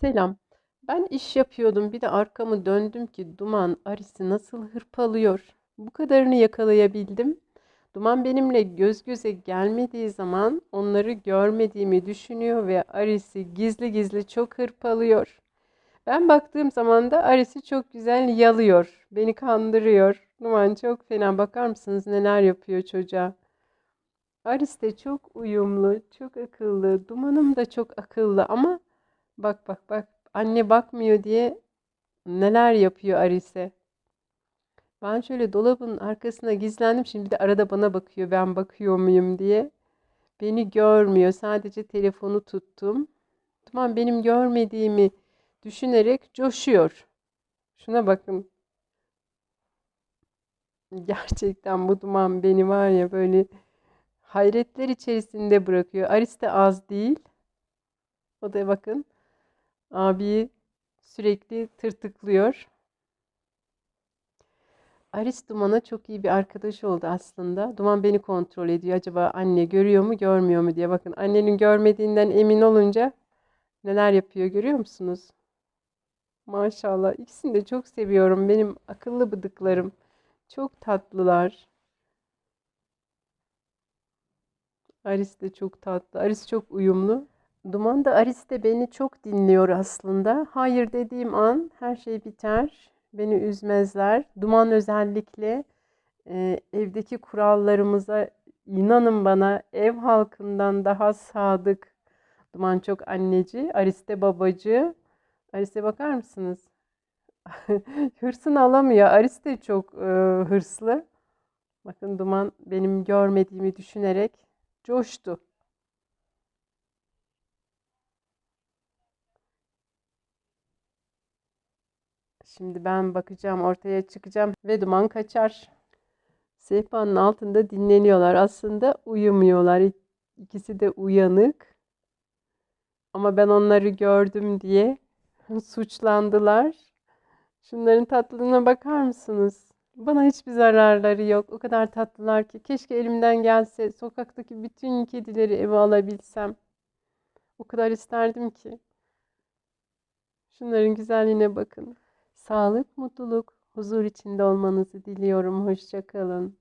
Selam. Ben iş yapıyordum. Bir de arkamı döndüm ki Duman Aris'i nasıl hırpalıyor. Bu kadarını yakalayabildim. Duman benimle göz göze gelmediği zaman onları görmediğimi düşünüyor ve Aris'i gizli gizli çok hırpalıyor. Ben baktığım zaman da Aris'i çok güzel yalıyor. Beni kandırıyor. Duman çok fena. Bakar mısınız neler yapıyor çocuğa? Aris de çok uyumlu, çok akıllı. Dumanım da çok akıllı ama bak bak bak anne bakmıyor diye neler yapıyor Aris'e. Ben şöyle dolabın arkasına gizlendim. Şimdi de arada bana bakıyor ben bakıyor muyum diye. Beni görmüyor. Sadece telefonu tuttum. Tamam benim görmediğimi düşünerek coşuyor. Şuna bakın. Gerçekten bu duman beni var ya böyle hayretler içerisinde bırakıyor. Aris de az değil. O da bakın abiyi sürekli tırtıklıyor. Aris Duman'a çok iyi bir arkadaş oldu aslında. Duman beni kontrol ediyor. Acaba anne görüyor mu, görmüyor mu diye. Bakın annenin görmediğinden emin olunca neler yapıyor görüyor musunuz? Maşallah. İkisini de çok seviyorum. Benim akıllı bıdıklarım. Çok tatlılar. Aris de çok tatlı. Aris çok uyumlu. Duman da Aris de beni çok dinliyor aslında. Hayır dediğim an her şey biter. Beni üzmezler. Duman özellikle e, evdeki kurallarımıza inanın bana ev halkından daha sadık. Duman çok anneci, Aris de babacı. Aris'e bakar mısınız? Hırsını alamıyor. Aris de çok e, hırslı. Bakın Duman benim görmediğimi düşünerek coştu. Şimdi ben bakacağım, ortaya çıkacağım ve duman kaçar. Sehpanın altında dinleniyorlar. Aslında uyumuyorlar. İk- İkisi de uyanık. Ama ben onları gördüm diye suçlandılar. Şunların tatlılığına bakar mısınız? Bana hiçbir zararları yok. O kadar tatlılar ki. Keşke elimden gelse sokaktaki bütün kedileri eve alabilsem. O kadar isterdim ki. Şunların güzelliğine bakın. Sağlık, mutluluk, huzur içinde olmanızı diliyorum. Hoşça kalın.